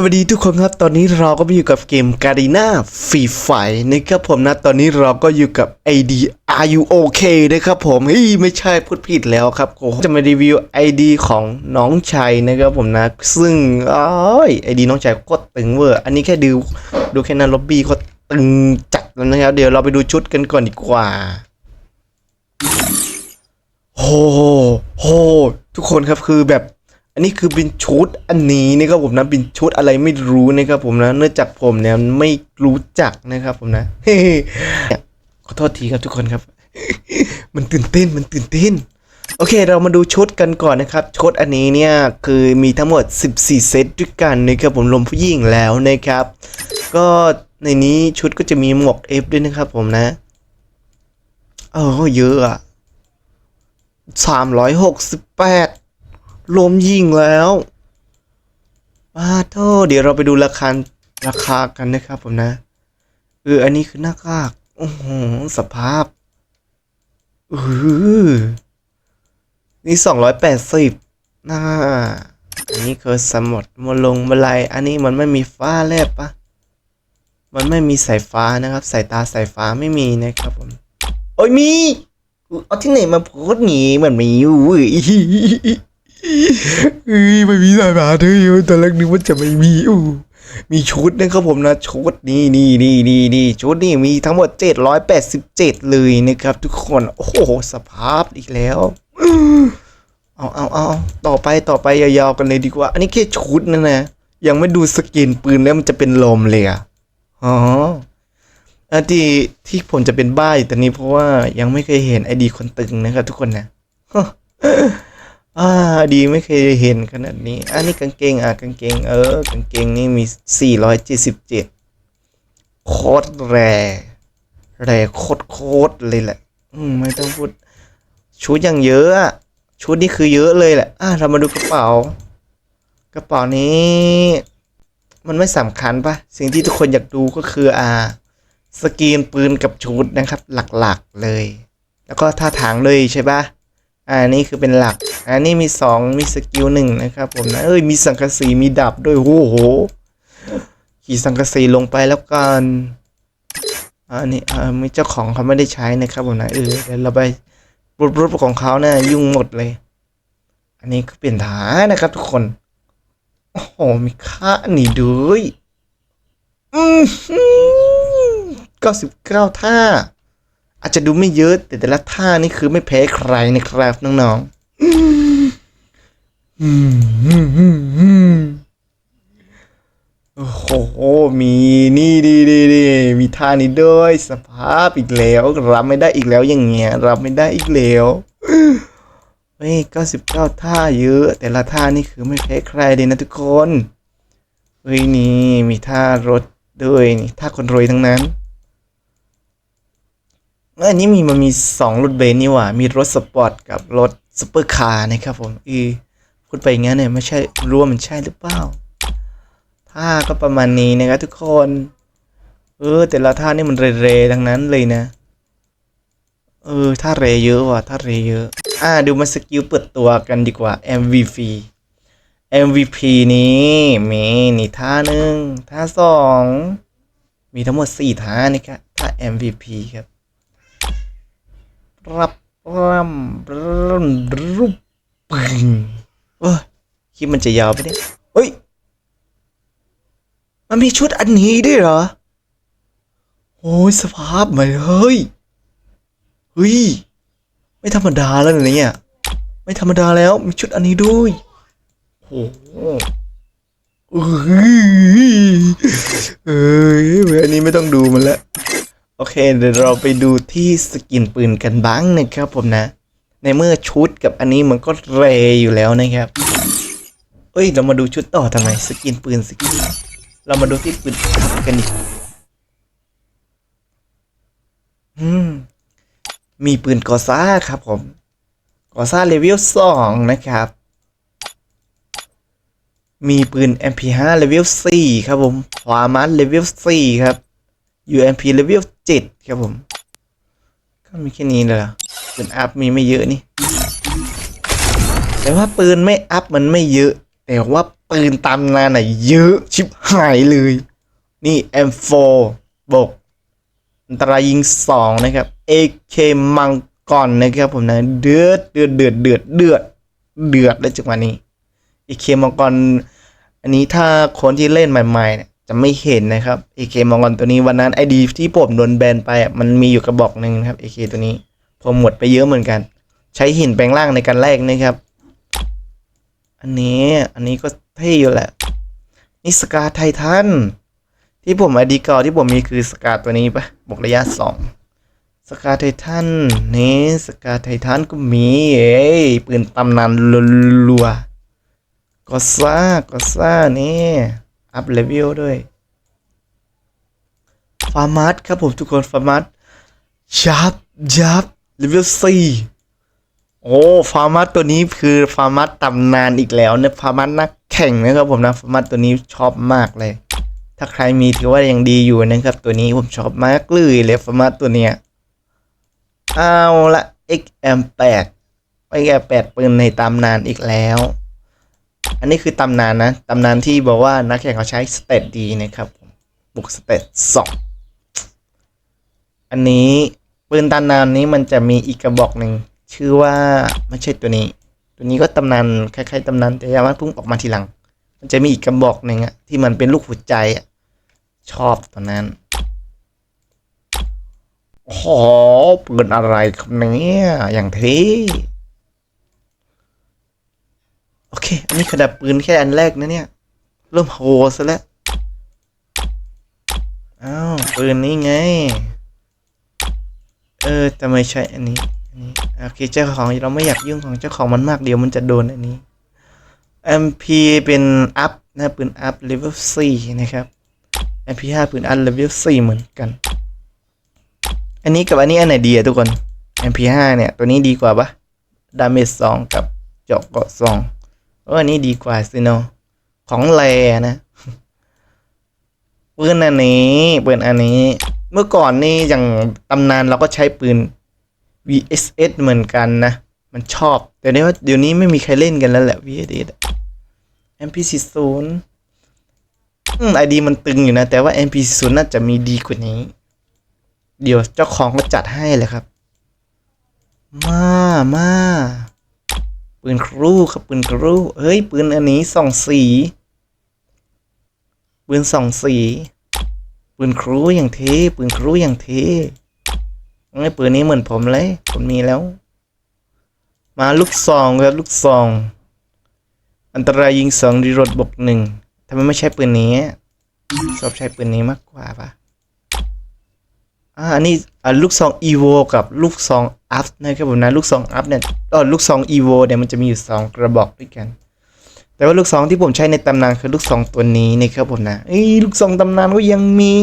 สวัสดีทุกคนครับ ตอนนี้เราก็มาอยู่กับเกม Garena Free Fire นะครับผมนะ ตอนนี้เราก็อยู่กับ ID Are You OK นะครับผมเฮ้ยไม่ใช่พูดผิดแล้วครับโอ้จะมารีวิว ID ของน้องชัยนะครับผมนะ ซึ่งอ้อย ID น้องชัยโคตรตึงเวอร์ อันนี้แค่ดูดูแค่นั้นล็อบบี้เขาตึงจัดแล้วนะครับ เดี๋ยวเราไปดูชุดกันก่อนดีกว่าโอ้โหโหทุกคนครับคือแบบ อันนี้คือเป็นชุดอันนี้นะครับผมนะเป็นชุดอะไรไม่รู้นะครับผมนะเนื่องจากผมเนี่ยไม่รู้จักนะครับผมนะเฮ้ขอโทษทีครับทุกคนครับ มันตื่นเต้นมันตื่นเต้นโอเค เรามาดูชุดกันก่อนนะครับชุดอันนี้เนี่ยคือมีทั้งหมด 14 เซตด้วยกันนะครับผมรวมผู้หญิงแล้วนะครับ ก็ในนี้ชุดก็จะมีหมวก F ด้วยนะครับผมนะเออเยอะอะ368ร วมยิงแล้วป้าโทษเดี๋ยวเราไปดูราคาราคากันนะครับผมนะเอออันนี้คือหน้ากากโอ้โหสภาพเออนี่สองร้อยแปดสิบน่าอันนี้คือสมดมาลงมาลายอันนี้มันไม่มีฟ้าแลบปะมันไม่มีสายฟ้านะครับ สายตาสายฟ้าไม่มีนะครับผม โอ้ยมี เอาที่ไหนมาโพสหนีเหมือนมีอยู่ เว้ยเอ้ยไม่มีสายฟ้าเธออยู่ตอนแรกนึกว่าจะไม่มีอู้มีชุดนะครับผมนะชุดนี่นี่นี่นี่นี่ชุดนี่มีทั้งหมด 787 เลยนะครับ ทุกคนโอ้โหสภาพอีกแล้วเอาเอาเอาต่อไปต่อไปยาวๆกันเลยดีกว่า อันนี้แค่ชุดนะนะยังไม่ดูสกินปืนแล้วมันจะเป็นลมเลยอะอ๋อที่ที่ผมจะเป็นบ้าอยู่ตอนนี้เพราะว่ายังไม่เคยเห็นไอดีคนตึงนะครับทุกคนนะ อ่าดีไม่เคยเห็นขนาดนี้ อันนี้กางเกงอะกางเกงเออกางเกงนี่มี 477 โคตรแรแรโคตรโคตรเลยแหละ อืมไม่ต้องพูด ชุดอย่างเยอะอะชุดนี่คือเยอะเลยแหละ อะเรามาดูกระเป๋า กระเป๋านี้ มันไม่สำคัญปะสิ่งที่ทุกคนอยากดูก็คืออ่า สกรีนปืนกับชุดนะครับ หลักๆเลย แล้วก็ท่าทางเลยใช่ปะอ่านี่คือเป็นหลักอันนี้มีสองมีสกิลหนึ่งนะครับผมนะเอ้ยมีสังกะสีมีดับด้วยโอ้โหขี่สังกะสีลงไปแล้วกันอันนี้อ่ามีเจ้าของเขาไม่ได้ใช้นะครับผมนะเออเดี๋ยวเราไปรูปรูปของเขาเนี่ยยุ่งหมดเลย อันนี้ก็เปลี่ยนฐานนะครับทุกคนโอ้โหมีค่าอันนี้ด้วยอืมเก้าสิบเก้าท่า อาจจะดูไม่เยอะแต่แต่ละท่านี่คือไม่แพ้ใครนะครับน้องๆ โอ้โห มีนี่ดีดีดีมีท่านี้ด้วยสภาพอีกแล้ว รับไม่ได้อีกแล้วอย่างเงี้ย รับไม่ได้อีกแล้วเฮ้ยเก้าสิบเก้าท่าเยอะ แต่ละท่านี่คือไม่แพ้ใครเลยนะทุกคน เฮ้ยนี่ มีท่ารถด้วยนี่ท่าคนรวยทั้งนั้นอันนี้มีมันมีสองรถเบนนี่หว่า มีรถสปอร์ตกับรถ ซุปเปอร์คาร์นะครับผมเออพูดไปอย่างนั้นเนี่ยไม่ใช่รู้ว่ามันใช่หรือเปล่าท่าก็ประมาณนี้นะครับทุกคน เออ แต่ละท่านี่มันเรๆทั้งนั้นเลยนะ เออท่าเรเยอะว่ะท่าเรเยอะ อ่าดูมาสกิลเปิดตัวกันดีกว่า MVP MVP นี้มีนี่ท่าหนึ่งท่าสองมีทั้งหมดสี่ท่านี่ครับท่า MVP ครับรับ รัมรัมรุปปึงเอ้ยคลิปมันจะยาวไปเนี่ยเฮ้ย มันมีชุดอันนี้ด้วยเหรอ โอ้ยสภาพใหม่เฮ้ย เฮ้ย ไม่ธรรมดาแล้วเนี่ย ไม่ธรรมดาแล้ว มีชุดอันนี้ด้วยโอ้เอ้ยเอ้ยอันนี้ไม่ต้องดูมันแล้ว โอเค เดี๋ยวเราไปดูที่สกินปืนกันบ้างนะครับผมนะ ในเมื่อชุดกับอันนี้มันก็เรอยู่แล้วนะครับเอ้ย เรามาดูชุดต่อทำไมสกินปืนสกิน เรามาดูที่ปืนกันดิอืมมีปืนกอซ่าครับผมกอซ่าเลเวลสองนะครับ มีปืน MP5 เลเวล4ครับผมพวามัสเลเวล4ครับ UMP เลเวล7ครับผม ก็มีแค่นี้เลยเหรอปืนอัพมีไม่เยอะนี่ แต่ว่าปืนไม่อัพมันไม่เยอะ แต่ว่าปืนตามนานอะเยอะชิบหายเลย นี่ M4 บกอันตรายยิงสองนะครับ AK มังกรนะครับผมนะเดือดเดือดเดือดเดือดเดือดเดือดเลยจังหวะนี้ AK มังกรอันนี้ถ้าคนที่เล่นใหม่ๆเนี่ย จะไม่เห็นนะครับ AK มังกรตัวนี้วันนั้นไอดีที่ผมโดนแบนไปมันมีอยู่กระบอกหนึ่งนะครับ AK ตัวนี้ผมหมดไปเยอะเหมือนกัน ใช้หินแปลงร่างในการแลกนะครับ อันนี้อันนี้ก็เท่อยู่แหละนี่สกาไททันที่ผมไอดีเก่าที่ผมมีคือสกาตัวนี้ปะบอกระยะสองสกาไททันนี่สกาไททันก็มีเอ้ปืนตำนานรัวก็ซ่าก็ซ่านี่ อัพเลเวลด้วยฟาร์มัสครับผมทุกคนฟาร์มัสยับยับเลเวลสี่โอ้ฟาร์มัสตัวนี้คือฟาร์มัสตำนานอีกแล้วเนี่ยฟาร์มัสนักแข่งนะครับผมนะฟาร์มัสตัวนี้ชอบมากเลย ถ้าใครมีถือว่ายังดีอยู่นะครับ ตัวนี้ผมชอบมากเลยเลยฟอร์มาตตัวเนี้ยเอาละ XM8 XM8 ปืนในตำนานอีกแล้ว อันนี้คือตำนานนะตำนานที่บอกว่านักแข่งเขาใช้สเตตดีนะครับผมบุกสเตตสองอันนี้ปืนตำนานนี้มันจะมีอีกกระบอกหนึ่งชื่อว่าไม่ใช่ตัวนี้ ตัวนี้ก็ตำนานคล้ายๆตำนานแต่ว่าพิ่งออกมาทีหลัง มันจะมีอีกกระบอกหนึ่งอะที่มันเป็นลูกหัวใจอะชอบตอนนั้นโอ้โหปืนอะไรครับเนี่ยอย่างเท่ นนี้ขนาดปืนแค่อันแรกนะเนี่ย เริ่มโหซะแล้ว อ้าว ปืนนี้ไง เออแต่ไม่ใช่อันนี้ อันนี้ โอเค เจ้าของเราไม่อยากยุ่งของเจ้าของมันมากเดียวมันจะโดนอันนี้ MP เป็นอัพนะปืนอัพเลเวล4นะครับ MP5 ปืนอัพเลเวล4เหมือนกัน อันนี้กับอันนี้อันไหนดีอะทุกคน MP5 เนี่ย ตัวนี้ดีกว่าปะดาเมจ2กับเจาะเกาะ2 เอออันนี้ดีกว่าสิเนาะของแรนะปืนอันนี้ปืนอันนี้ เมื่อก่อนนี่อย่างตำนานเราก็ใช้ปืน VSS เหมือนกันนะ มันชอบ แต่เดี๋ยวเดี๋ยวนี้ไม่มีใครเล่นกันแล้วแหละ VSS MP40 อืมไอดีมันตึงอยู่นะ แต่ว่า MP40 น่าจะมีดีกว่านี้ เดี๋ยวเจ้าของก็จัดให้เลยครับ มามา ปืนครูครับปืนครูเฮ้ย ปืนอันนี้สองสี ปืนสองสี ปืนครูอย่างเท่ปืนครูอย่างเท่ไอ้ปืนนี้เหมือนผมเลย ผมมีแล้ว มาลูกซองครับลูกซอง อันตรายยิงสองรีโหลดบกหนึ่งทำไมไม่ใช้ปืนนี้ชอบใช้ปืนนี้มากกว่าปะ อ่าอันนี้ลูกซองอีโวกับลูกซองอัพนะครับผมนะลูกซองอัพเนี่ยตอนลูกซองอีโวเนี่ยมันจะมีอยู่สองกระบอกด้วยกัน แต่ว่าลูกซองที่ผมใช้ในตำนานคือลูกซองตัวนี้นะครับผมนะเอ้ยลูกซองตำนานก็ยังมี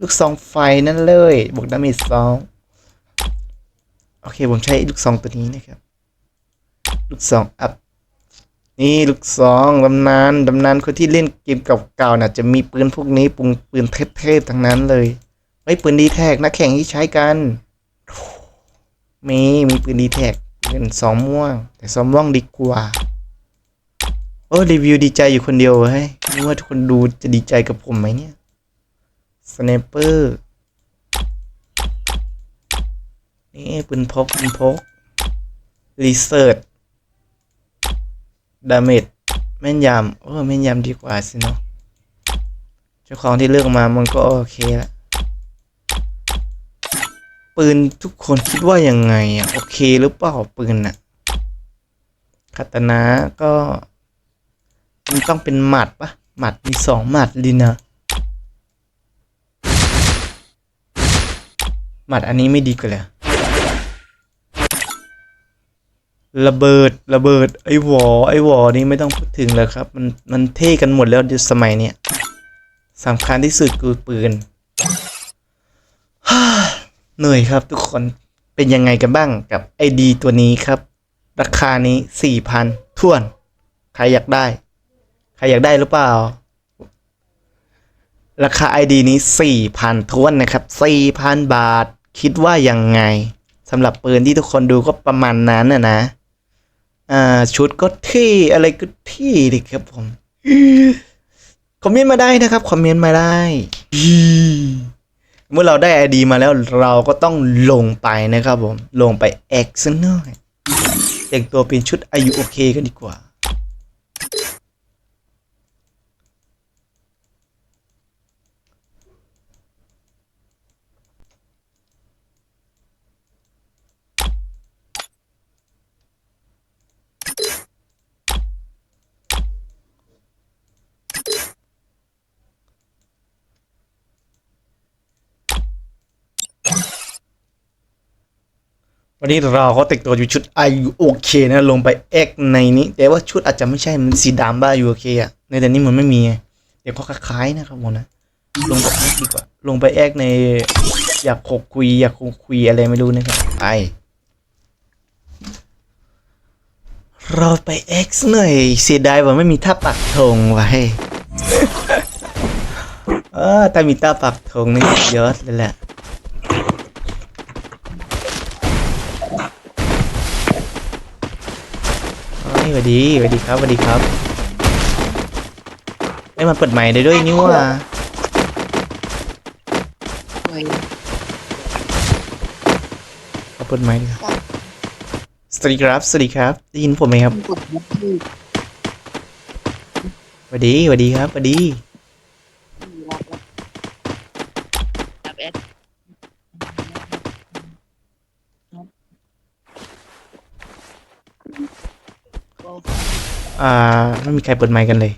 ลูกซองไฟนั่นเลยบวกดาเมจสองโอเคผมใช้ลูกซองตัวนี้นะครับ ลูกซองอัพนี่ลูกซองตำนานตำนานคนที่เล่นเกมเก่าๆน่ะจะมีปืนพวกนี้ปุงปืนเทพๆทั้งนั้นเลย ไอ้ปืนดีแท็กนักแข่งที่ใช้กันมีมีปืนดีแท็กเป็นสองม่วง แต่สองม่วงดีกว่าโอ้รีวิวดีใจอยู่คนเดียวเฮ้ยนี่ว่าทุกคนดูจะดีใจกับผมไหมเนี่ยสไนเปอร์นี่ปืนพกปืนพกรีเสิร์ชดาเมจแม่นยำโอ้แม่นยำดีกว่าสิเนาะเจ้าของที่เลือกมามันก็โอเคละ ปืนทุกคนคิดว่ายังไงอะโอเคหรือเปล่าปืนอะคาตนะก็มันต้องเป็นหมัดปะหมัดมีสองหมัดลินะหมัดอันนี้ไม่ดีกว่าเลยระเบิดระเบิดไอ้วอไอ้วอนี่ไม่ต้องพูดถึงเลยครับ มันมันเท่กันหมดแล้วในสมัยเนี้ยสำคัญที่สุดคือปืน เหนื่อยครับทุกคนเป็นยังไงกันบ้างกับไอดีตัวนี้ครับ ราคานี้สี่พันท่วน ใครอยากได้ ใครอยากได้หรือเปล่า ราคาไอดีนี้สี่พันท้วนนะครับสี่พันบาทคิดว่ายังไงสำหรับปืนที่ทุกคนดูก็ประมาณนั้นนะนะชุดก็เท่อะไรก็เท่เลยครับผม คอมเมนต์มาได้นะครับ คอมเมนต์มาได้ เมื่อเราได้ไอดีมาแล้วเราก็ต้องลงไปนะครับผม ลงไปแอคซะหน่อยแต่งตัวเป็นชุดอายุโอเคกันดีกว่า วันนี้เราก็แต่งตัวอยู่ชุดไอยุโอเคนะลงไปแอกในนี้ แต่ว่าชุดอาจจะไม่ใช่มันสีดำบ้าอยู่โอเคอะในแต่นี้มันไม่มีเดี๋ยวก็คล้ายๆนะครับผมนะลงไปอกดีกว่าลงไปแอกในอยากโคกคุยอยากคกคุยอะไรไม่รู้นะครับไปเราไปแอกซะหน่อยเสียดายว่าไม่มีท่าปักธงไว้เออถ้ามีท่าปักธงนี่ยอดเลยแหละ เฮ้ย สวัสดีสวัสดีครับสวัสดีครับไอ้ยมันเปิดใหม่ได้ด้วยนี่ว่าไว้เอาเปิดใหม่ดีกว่าสวัสดีครับสวัสดีครับได้ยินผมไหมครับกดบุกที่สวัสดีสวัสดีครับสวัสดี รับรับแอด อ่า ไม่มีใครเปิดไมค์กันเลย